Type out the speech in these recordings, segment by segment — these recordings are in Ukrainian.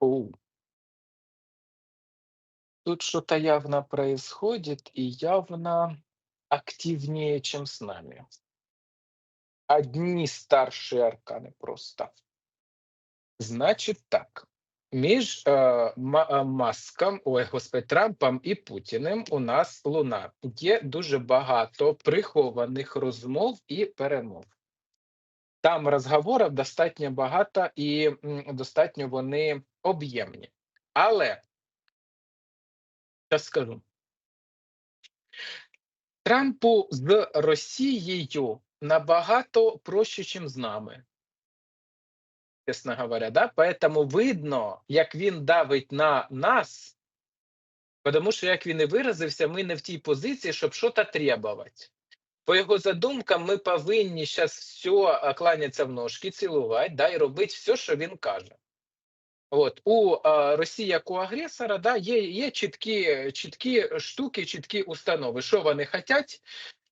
Оу. Тут что-то явно происходит и явно активнее, чем с нами. Одни старшие арканы просто. Значить так. Між е, е, Маском, ой, господи, Трампом і Путіним у нас луна. Є дуже багато прихованих розмов і перемов. Там розговорів достатньо багато і достатньо вони об'ємні. Але я скажу. Трампу з Росією набагато проще, ніж з нами. Чесно говоря, да? Поэтому видно, як він давить на нас, тому що, як він і виразився, ми не в тій позиції, щоб щось требувати. По його задумкам, ми повинні зараз все кланятися в ножки, цілувати, да, і робити все, що він каже. От у а, Росії як у агресора, да, є, є чіткі, чіткі штуки, чіткі установи, що вони хочуть,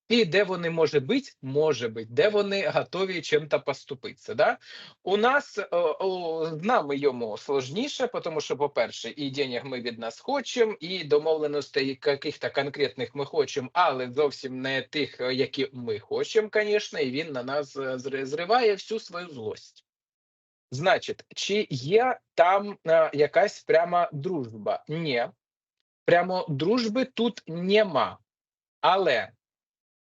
і де вони може бути, може бути, де вони готові чим-то поступитися. Да? У нас е, нами йому сложніше, тому що, по-перше, і денег ми від нас хочемо, і домовленостей яких-то конкретних ми хочемо, але зовсім не тих, е, які ми хочемо, звісно, і він на нас е, зриває всю свою злость. Значить, чи є там якась пряма дружба? Ні, прямо дружби тут нема. Але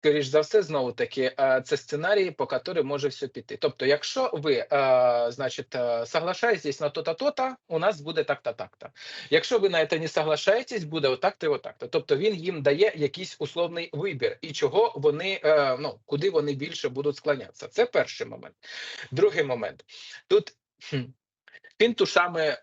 Скоріш за все, знову таки, е, це сценарій, по якому може все піти. Тобто, якщо ви, е, значить, е, соглашаєтесь на то-то, то-то, у нас буде так-то, так-то. Якщо ви на це не соглашаєтесь, буде отак-то і отак-то. Тобто він їм дає якийсь условний вибір, і чого вони, ну, куди вони більше будуть склонятися. Це перший момент. Другий момент. Тут М- е,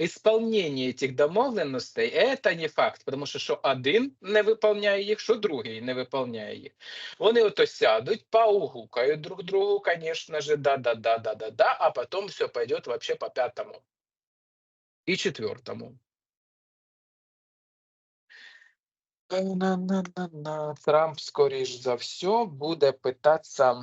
Ге, Ісполнення цих домовленостей це не факт, тому що що один не виконує їх, що другий не виконує їх. Вони ото сядуть, поугукають друг другу, звісно ж, да-да-да-да-да-да, а потім все пойде вообще по п'ятому і четвертому. Трамп, скоріш за все, буде питатися.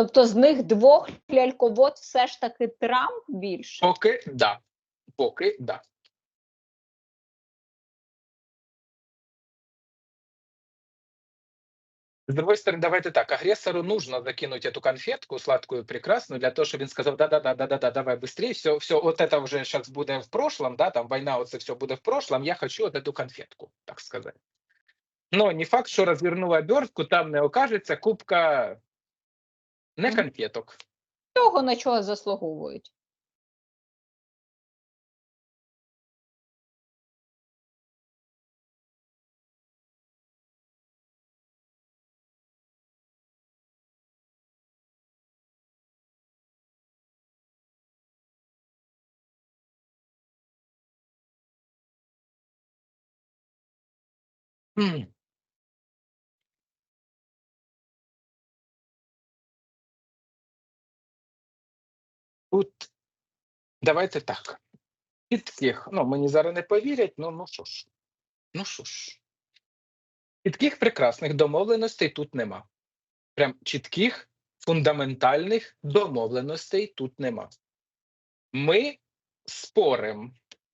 Тобто з них двох ляльковод все ж таки Трамп більше. Поки да. Поки да. С другой стороны, давайте так, агрессору нужно закинуть эту конфетку сладкую, прекрасную, для того, чтобы он сказал, да-да-да-да-да, давай быстрее, все, все, вот это уже сейчас будет в прошлом, да, там война, вот это все будет в прошлом, я хочу вот эту конфетку, так сказать. Но не факт, що розвернув обертку, там не окажеться кубка не конфеток. Того на чого заслуговують. М. Тут давайте так. Чітких, ну мені зараз не повірять, ну ну що ж, ну що ж. Чітких прекрасних домовленостей тут нема. Прям чітких фундаментальних домовленостей тут нема. Ми споримо м, э,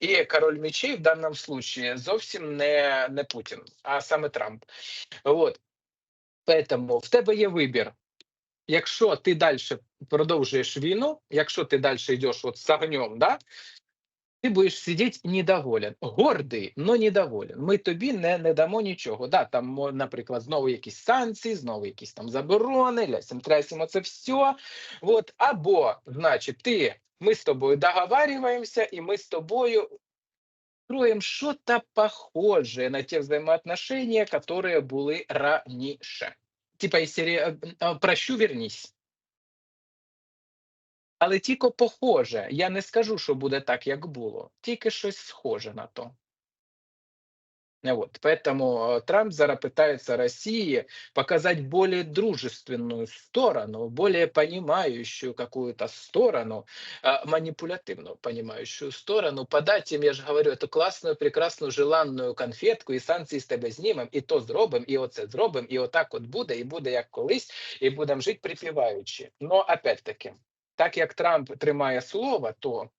і король мечей в даному случае зовсім не, не Путін, а саме Трамп. От. Поэтому в тебе є вибір. Якщо ти далі продовжуєш війну, якщо ти далі йдеш от з огнем, да, ти будеш сидіти недоволен, гордий, але недоволен. Ми тобі не, не дамо нічого. Да, там, наприклад, знову якісь санкції, знову якісь там заборони, лясім трясимо це все. От, або, значить, ти, ми з тобою договарюємося, і ми з тобою строим что-то похожее на те взаимоотношения, которые были раньше. Типа із серії е, е, «Прощу, вернись». Але тільки похоже. Я не скажу, що буде так, як було. Тільки щось схоже на то. Э, Вот. Поэтому э, Трамп зараз пытается России показать более дружественную сторону, более понимающую какую-то сторону, э, манипулятивную понимающую сторону, подать им, я же говорю, эту классную, прекрасную, желанную конфетку, і санкції з тебе знімем, і то зробимо, і оце зробимо, і отак от буде, і буде як колись, і будемо жити припіваючи. Но опять-таки, так як Трамп тримає слово, то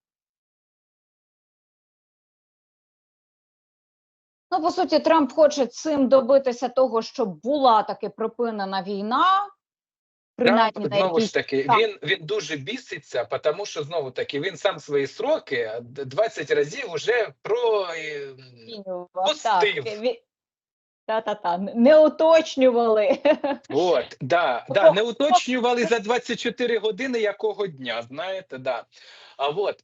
Ну, по суті, Трамп хоче цим добитися того, щоб була таки припинена війна. Принаймні Трамп, знову ж таки, так. він, він дуже біситься, тому що знову таки він сам свої сроки д- 20 разів уже про е, Пустив. Та-та-та, не уточнювали. от, да, да, не уточнювали за 24 години якого дня, знаєте, да. А от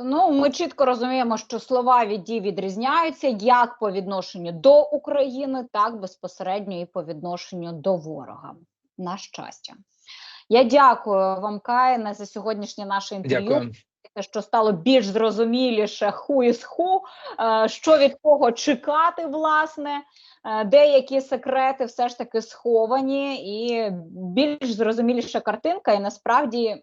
Ну, ми чітко розуміємо, що слова від дій відрізняються як по відношенню до України, так безпосередньо і по відношенню до ворога. На щастя. Я дякую вам, Каїне, за сьогоднішнє наше інтерв'ю. Дякую. Те, що стало більш зрозуміліше ху із ху, що від кого чекати, власне, е, деякі секрети все ж таки сховані, і більш зрозуміліша картинка, і насправді.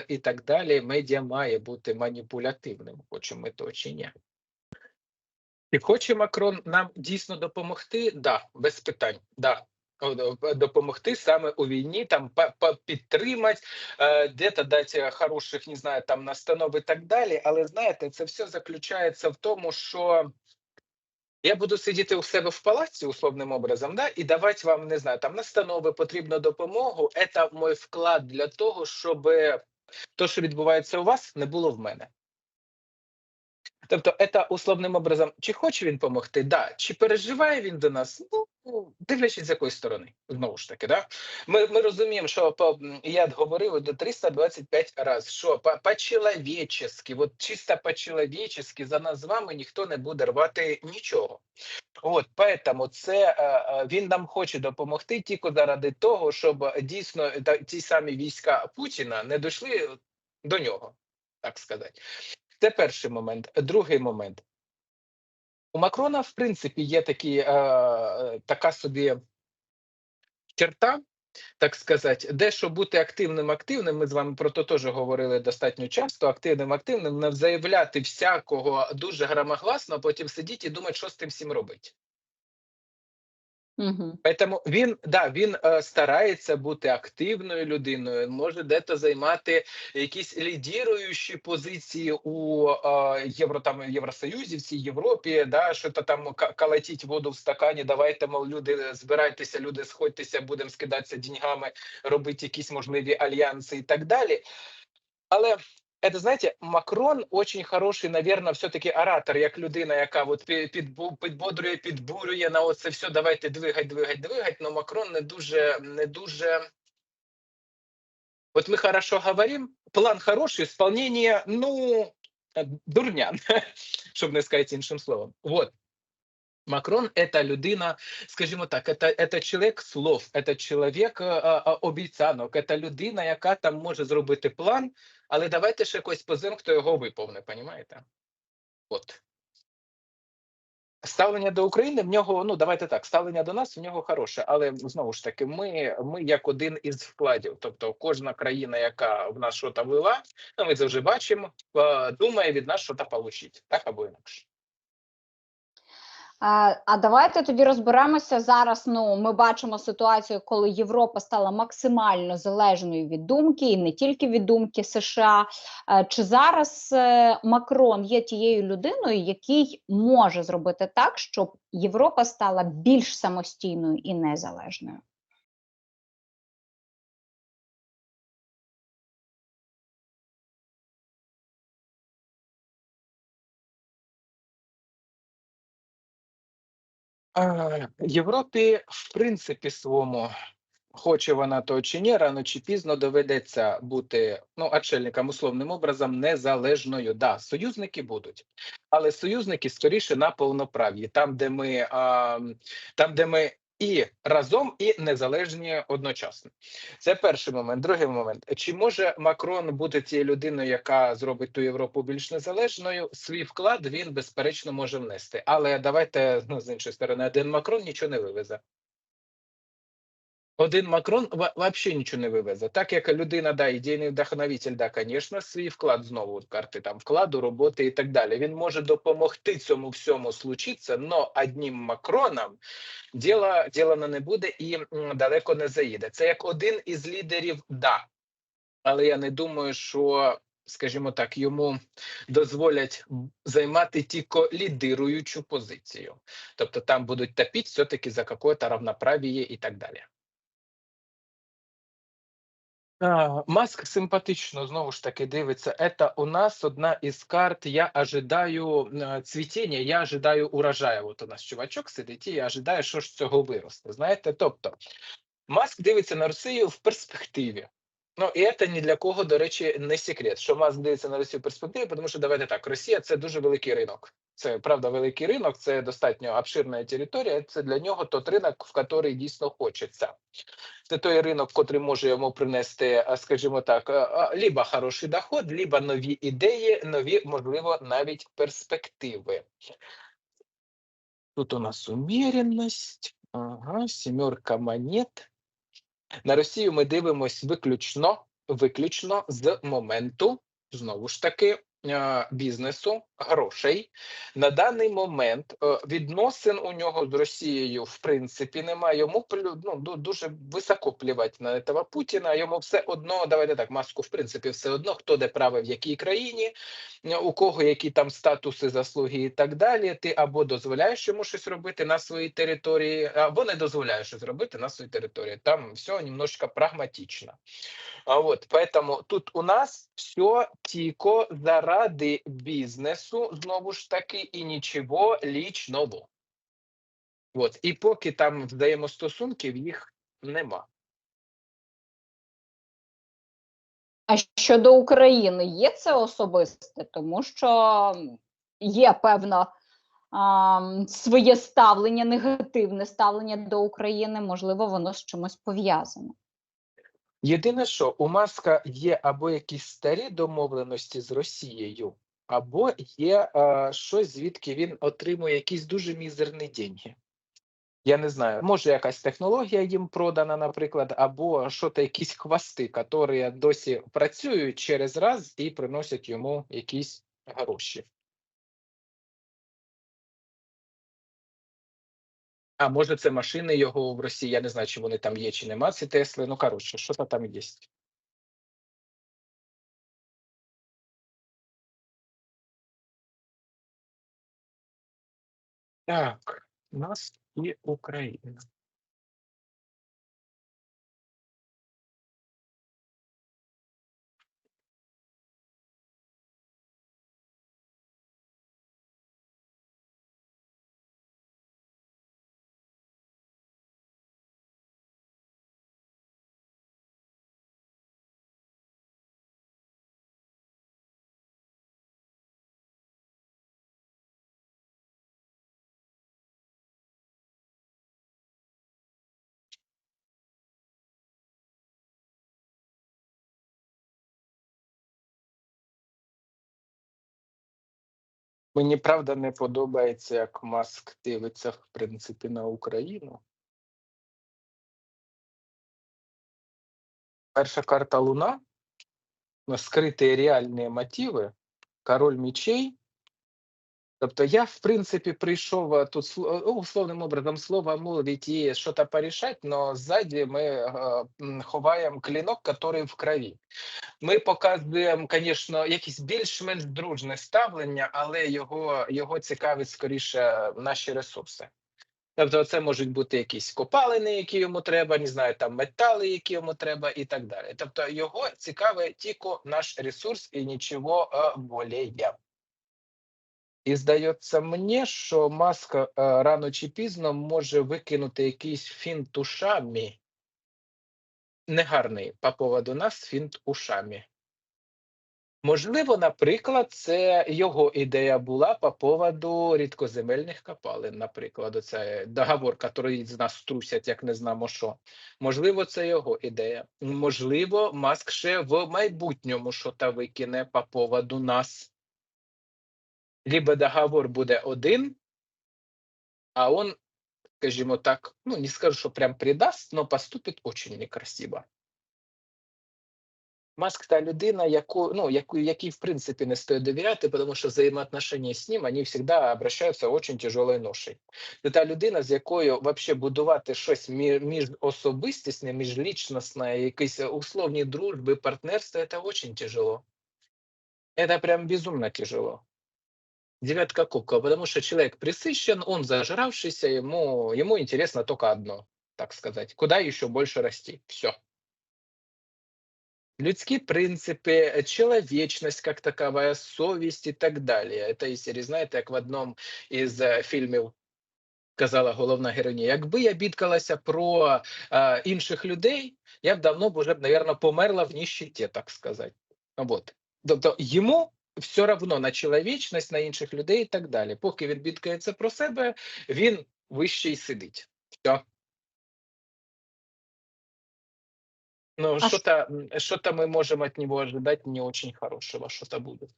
і так далі. Медіа має бути маніпулятивним, хочемо ми то чи ні. І хоче Макрон нам дійсно допомогти? Да, без питань. Да. Допомогти саме у війні, там підтримати, е, де-то дати хороших, не знаю, там настанов і так далі. Але знаєте, це все заключається в тому, що я буду сидіти у себе в палаці условним образом, да, і давати вам, не знаю, там настанови, потрібну допомогу. Це мій вклад для того, щоб то, що відбувається у вас, не було в мене. Тобто, це условним образом, чи хоче він допомогти? Да. Чи переживає він до нас? Ну, дивлячись з якої сторони, знову ж таки, да? Ми, ми розуміємо, що по, я говорив до 325 разів, що по- по-чоловічески, от чисто по-чоловічески за нас з вами ніхто не буде рвати нічого. От, поэтому це е, е, він нам хоче допомогти тільки заради того, щоб дійсно е, ті самі війська Путіна не дійшли до нього, так сказати. Це перший момент. Другий момент. У Макрона, в принципі, є такі, е, е, така собі черта, так сказати, де що бути активним, активним. Ми з вами про то теж говорили достатньо часто. Активним, активним, не заявляти всякого дуже громогласно, а потім сидіти і думати, що з тим всім робити. Угу. Поэтому він да він е, старається бути активною людиною, може дето займати якісь лідіруючі позиції у е, євро там Євросоюзі, в цій Європі, да що то там калатіть воду в стакані. Давайте мов люди збирайтеся, люди сходьтеся, будемо скидатися деньгами, робити якісь можливі альянси і так далі. Але это, знаєте, Макрон очень хороший, наверное, все-таки оратор, як людина, яка от пі- підбу- підбодрює, підбурює на оце все, давайте двигать, двигать, двигать, но Макрон не дуже, не дуже... Вот мы хорошо говорим, план хороший, исполнение, ну, э, дурня, щоб не сказати іншим словом. Вот. Макрон – это людина, скажімо так, это, это чоловік слов, это чоловік е, е, е, обіцянок, это людина, яка там може зробити план, але давайте ще якось позим, хто його виповне, понімаєте? От. Ставлення до України в нього, ну давайте так, ставлення до нас в нього хороше, але знову ж таки, ми, ми як один із вкладів. Тобто, кожна країна, яка в нас щось вела, ну ми це вже бачимо, думає від нас щось получить, так або інакше. А, давайте тоді розберемося зараз. Ну, ми бачимо ситуацію, коли Європа стала максимально залежною від думки, і не тільки від думки США. Е, Чи зараз е, Макрон є тією людиною, який може зробити так, щоб Європа стала більш самостійною і незалежною? Європі, в принципі, своєму, хоче вона то чи ні, рано чи пізно доведеться бути ну, очільникам условним образом незалежною. Да, союзники будуть, але союзники скоріше на повноправ'ї, там, де ми, а, там, де ми і разом, і незалежні одночасно. Це перший момент. Другий момент: чи може Макрон бути тією людиною, яка зробить ту Європу більш незалежною? Свій вклад він безперечно може внести. Але давайте ну, з іншої сторони, один Макрон нічого не вивезе. Один Макрон вообще нічого не вивезе. Так як людина, да, ідейний вдохновитель, да, звісно, свій вклад знову карти там вкладу, роботи і так далі. Він може допомогти цьому всьому случитися, но одним Макроном діла, ділано не буде і далеко не заїде. Це як один із лідерів, да. Але я не думаю, що, скажімо так, йому дозволять займати тільки лідируючу позицію. Тобто там будуть топити все-таки за какое-то равноправие і так далі. Маск симпатично знову ж таки дивиться. Это у нас одна із карт. Я ожидаю цвітіння, я ожидаю урожаю. От у нас чувачок сидить, і я ожидаю, що ж цього виросте. Знаєте, тобто Маск дивиться на Росію в перспективі. Ну і це ні для кого, до речі, не секрет, що Маск дивиться на Росію перспективі, тому що давайте так, Росія це дуже великий ринок. Це правда великий ринок, це достатньо обширна територія. Це для нього тот ринок, в який дійсно хочеться. Це той ринок, котрий може йому принести, скажімо так, а, а, либо хороший доход, либо нові ідеї, нові, можливо, навіть перспективи. Тут у нас уміряність, ага, сімерка монет. На Росію ми дивимось виключно, виключно з моменту, знову ж таки, бізнесу, грошей. На даний момент е, відносин у нього з Росією в принципі немає. Йому ну, дуже високо плівати на этого Путіна. Йому все одно, давайте так, маску, в принципі, все одно, хто де правий в якій країні, е, у кого які там статуси, заслуги і так далі. Ти або дозволяєш йому щось робити на своїй території, або не дозволяєш щось робити на своїй території. Там все немножко прагматично. А вот, поэтому тут у нас все тільки заради бізнесу, знову ж таки, і нічого лічного. От. І поки там взаємостосунків їх нема. А щодо України є це особисте, тому що є певно а, своє ставлення, негативне ставлення до України, можливо, воно з чимось пов'язане. Єдине, що у Маска є або якісь старі домовленості з Росією, або є е, щось, звідки він отримує якісь дуже мізерні деньги. Я не знаю, може якась технологія їм продана, наприклад, або що то якісь хвости, які досі працюють через раз і приносять йому якісь гроші. А може, це машини його в Росії. Я не знаю, чи вони там є, чи нема ці Тесли. Ну, коротше, що то там є. Так, у нас і Україна. Мені правда не подобається, як Маск дивиться, в принципі, на Україну. Перша карта Луна, скриті реальні мотиви, король мечей. Тобто я, в принципі, прийшов е, тут е, условним образом слово молвить і щось порішати, але ззаді ми е, ховаємо клінок, який в крові. Ми показуємо, звісно, якісь більш-менш дружне ставлення, але його, його цікавить скоріше наші ресурси. Тобто, це можуть бути якісь копалини, які йому треба, не знаю, там метали, які йому треба, і так далі. Тобто, його цікавить тільки наш ресурс і нічого более. І здається мені, що маска е, рано чи пізно може викинути якийсь фінт ушами. Негарний по поводу нас фінт ушами. Можливо, наприклад, це його ідея була по поводу рідкоземельних копалин, наприклад, це договор, який з нас струсять, як не знамо що. Можливо, це його ідея. Можливо, Маск ще в майбутньому щось викине по поводу нас. Либо договор буде один, а он, скажімо так, ну не скажу, що прям предаст, но поступить очень некрасиво. Маск та людина, яку, ну, яку, якій в принципі не стоїть довіряти, тому що взаємоотношення з ним, вони завжди обращаються очень тяжелою ношею. Це та людина, з якою вообще будувати щось мі- міжособистісне, міжлічностне, якісь условні дружби, партнерства, це очень тяжело. Это прям безумно тяжело Девятка кубков, потому что человек присыщен, он зажравшийся, ему, ему интересно только одно, так сказать. Куда еще больше расти? Все. Людские принципы, человечность как таковая, совесть и так далее. Это из серии, знаєте, як в одном із е, фільмів казала головна героїня, якби я бідкалася про е, інших людей, я б давно б уже, наверное, померла в нищеті, так сказати. Вот. Тобто йому все равно на чоловічність, на інших людей і так далі. Поки він бідкається про себе, він вище й сидить. Все. Ну, А что-то, м, что-то мы можем от него ожидать не очень хорошего, что-то будет.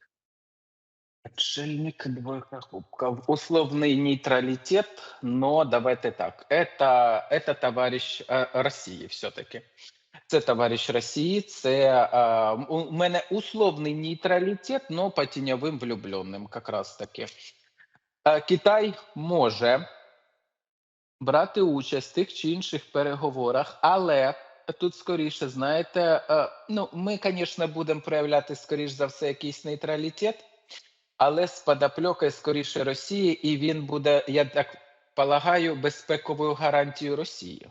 Отшельник, двойка кубков. Условный нейтралитет, но давайте так. Это, это товарищ э, Росії все-таки. Це товариш Росії, це е, у мене условний нейтралітет, но по тіньовим влюбленим, якраз таки. Е, Китай може брати участь в тих чи інших переговорах, але тут скоріше, знаєте, е, ну, ми, звісно, будемо проявляти, скоріш за все, якийсь нейтралітет, але з подопльокою скоріше Росії, і він буде, я так полагаю, безпековою гарантією Росії.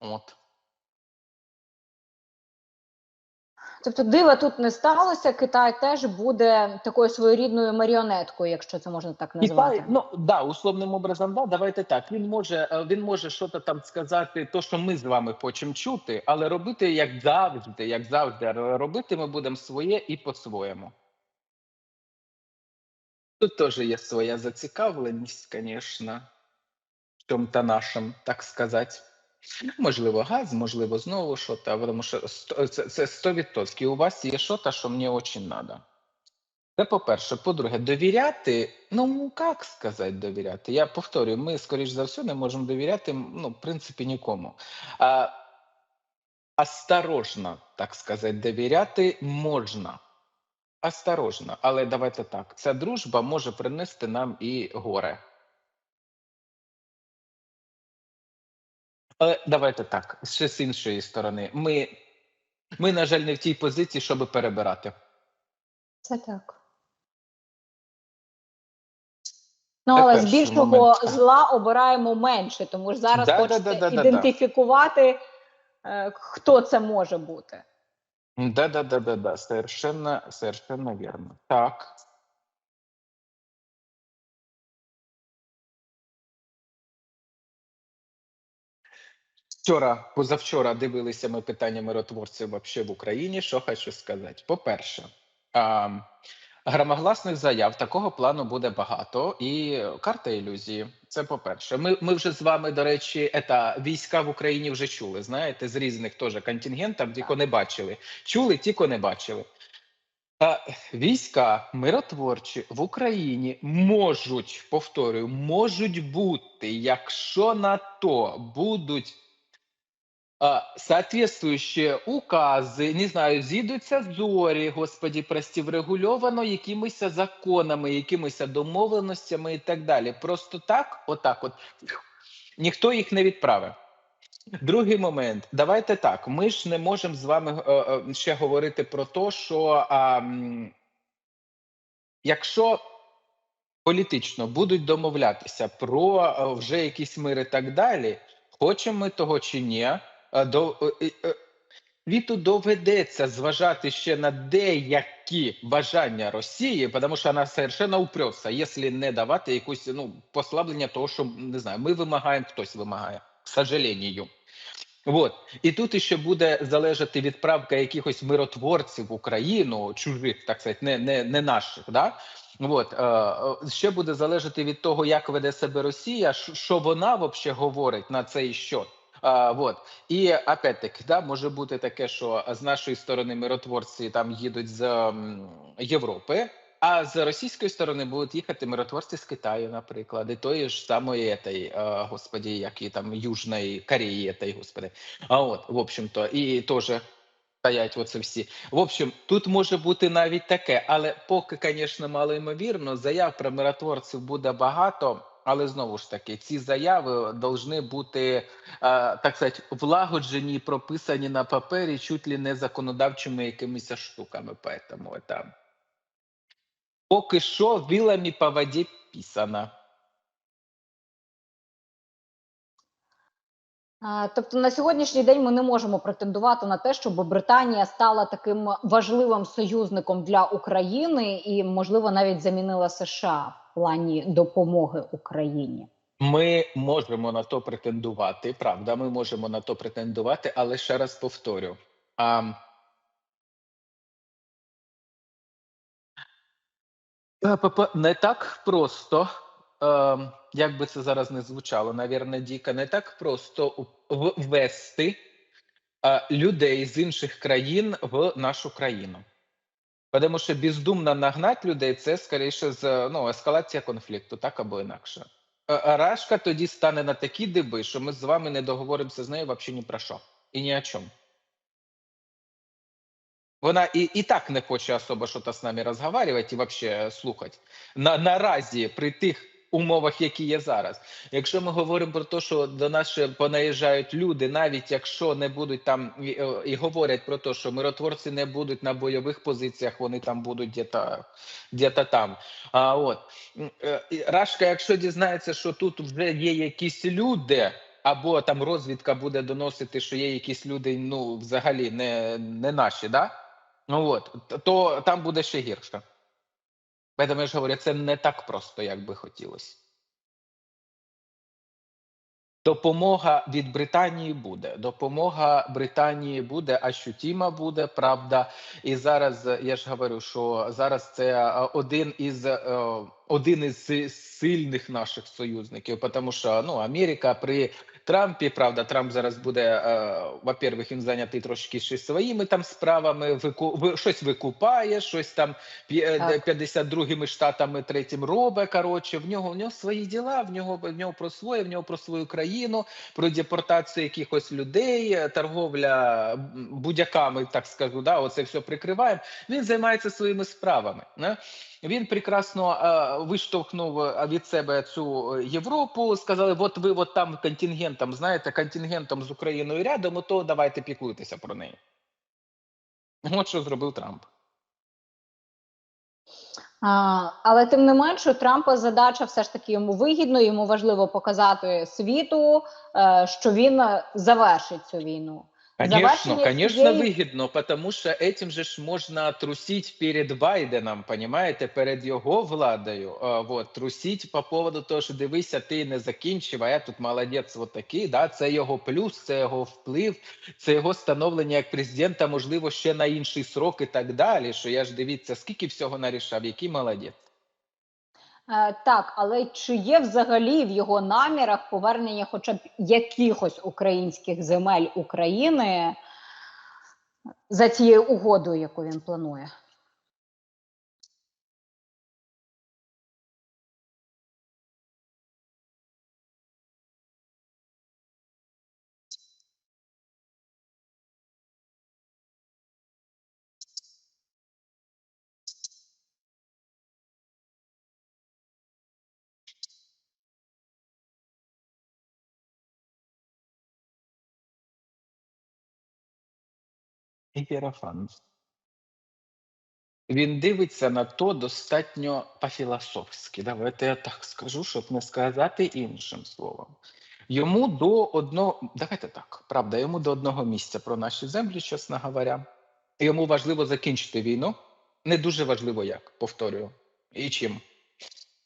От. Тобто дива тут не сталося. Китай теж буде такою своєрідною маріонеткою, якщо це можна так назвати. Китай, ну да, условним образом, да, давайте так. Він може е, він може щось там сказати, то що ми з вами хочемо чути, але робити як завжди, як завжди, робити ми будемо своє і по-своєму. Тут теж є своя зацікавленість, звісно, в чому-то нашим, так сказати. Можливо, газ, можливо, знову що то тому що це, це 100%. У вас є що-то, що мені дуже треба. Це по-перше. По-друге, довіряти, ну як сказати довіряти? Я повторюю, ми, скоріш за все, не можемо довіряти, ну, в принципі, нікому. А, осторожно, так сказати, довіряти можна. Осторожно, але давайте так. Ця дружба може принести нам і горе. Давайте так, ще з іншої сторони. Ми, ми, на жаль, не в тій позиції, щоб перебирати. Це так. Ну, але з більшого момент. зла обираємо менше, тому ж зараз Да, хочеться да, да, да, да. ідентифікувати, е, хто це може бути. Да, да, да, да, да, совершенно, совершенно верно. Так. Вчора, позавчора дивилися ми питання миротворців вообще в Україні. Що хочу сказати? По-перше, громогласних заяв такого плану буде багато, і карта ілюзії. Це по-перше. Ми, ми вже з вами, до речі, ета, війська в Україні вже чули. Знаєте, з різних теж контингентів, тільки не бачили. Чули, тільки не бачили. А війська миротворчі в Україні можуть, повторюю, можуть бути, якщо на то будуть соответствующие укази, не знаю, зійдуться зорі, господі, прості, врегульовано якимись законами, якимись домовленостями і так далі. Просто так, отак, от ніхто їх не відправив. Другий момент. Давайте так. Ми ж не можемо з вами е, е, ще говорити про те, що а, якщо політично будуть домовлятися про е, вже якісь мир і так далі, хочемо ми того чи ні, до, е, е, е, Віту доведеться зважати ще на деякі бажання Росії, тому що вона совершенно упрется, якщо не давати якусь ну, послаблення того, що не знаю, ми вимагаємо, хтось вимагає, к сожалению. Вот. І тут ще буде залежати відправка якихось миротворців в Україну, чужих, так сказати, не, не, не наших. Да? Е, ще буде залежати від того, як веде себе Росія, що- вона взагалі говорить на цей счет. А, вот. І опять-таки, да, може бути таке, що з нашої сторони миротворці там їдуть з м, Європи, а з російської сторони будуть їхати миротворці з Китаю, наприклад, і тої ж самої этой, е, господі, як і там Южної Кореї, этой, господи. А от, в общем-то, і теж стоять оце всі. В общем, тут може бути навіть таке, але поки, звісно, малоймовірно, заяв про миротворців буде багато. Але знову ж таки, ці заяви повинні бути, е, так сказати, влагоджені, прописані на папері чуть ли не законодавчими якимись штуками. Поэтому это поки що вилами по воді писано. Тобто на сьогоднішній день ми не можемо претендувати на те, щоб Британія стала таким важливим союзником для України і, можливо, навіть замінила США плані допомоги Україні. Ми можемо на то претендувати, правда, ми можемо на то претендувати, але ще раз повторю. А, Е, не так просто, е, як би це зараз не звучало, навірно, Діка, не так просто ввести е, людей з інших країн в нашу країну. Тому що бездумно нагнати людей це скоріше з ну, ескалація конфлікту, так або інакше. е, Рашка тоді стане на такі диби, що ми з вами не договоримося з нею взагалі ні про що і ні о чому. Вона і, і так не хоче особо щось з нами розговорювати і взагалі слухати. На, наразі при тих умовах, які є зараз. Якщо ми говоримо про те, що до нас ще понаїжджають люди, навіть якщо не будуть там і, е, і говорять про те, що миротворці не будуть на бойових позиціях, вони там будуть где-то, где-то там. А от е, Рашка, якщо дізнається, що тут вже є якісь люди. Або там розвідка буде доносити, що є якісь люди, ну взагалі не, не наші, да? Ну от, то там буде ще гірше. Тому я ж говорю, це не так просто, як би хотілося. Допомога від Британії буде. Допомога Британії буде, ощутима буде, правда. І зараз я ж говорю, що зараз це е, один із е, один із сильних наших союзників, тому що ну Америка при Трампі, правда, Трамп зараз буде, е, во-первых, він зайнятий трошки ще своїми там справами, вику, щось викупає, щось там п'є- Так. 52-ми штатами третім робе. Коротше, в нього в нього свої діла, в нього в нього про своє, в нього про свою країну, про депортацію якихось людей, е, торговля будь-яками, так скажу, да, оце все прикриваємо. Він займається своїми справами. Не? Він прекрасно е, виштовхнув е, від себе цю е, Європу. Сказали: от ви от там контингентом, знаєте, контингентом з Україною рядом, то давайте піклуйтеся про неї. От що зробив Трамп. А, але тим не менш, Трампа задача все ж таки йому вигідно. Йому важливо показати світу, що він завершить цю війну. Конечно, конечно, цієї- вигідно, потому що этим же ж можна трусить перед Байденом, понимаєте, перед його владою. Вот, трусить по поводу того, що дивися, ти не закінчив, а я тут молодець, от такий. Да? Це його плюс, це його вплив, це його становлення як президента, можливо, ще на інший срок і так далі. Що я ж дивіться, скільки всього нарішав, який молодець. Е, так, але чи є взагалі в його намірах повернення хоча б якихось українських земель України за цією угодою, яку він планує? Єрофант. Він дивиться на то достатньо по-філософськи. Давайте я так скажу, щоб не сказати іншим словом. Йому до одного, давайте так, правда, йому до одного місця про наші землі, чесно говоря. Йому важливо закінчити війну. Не дуже важливо як, повторюю. І чим.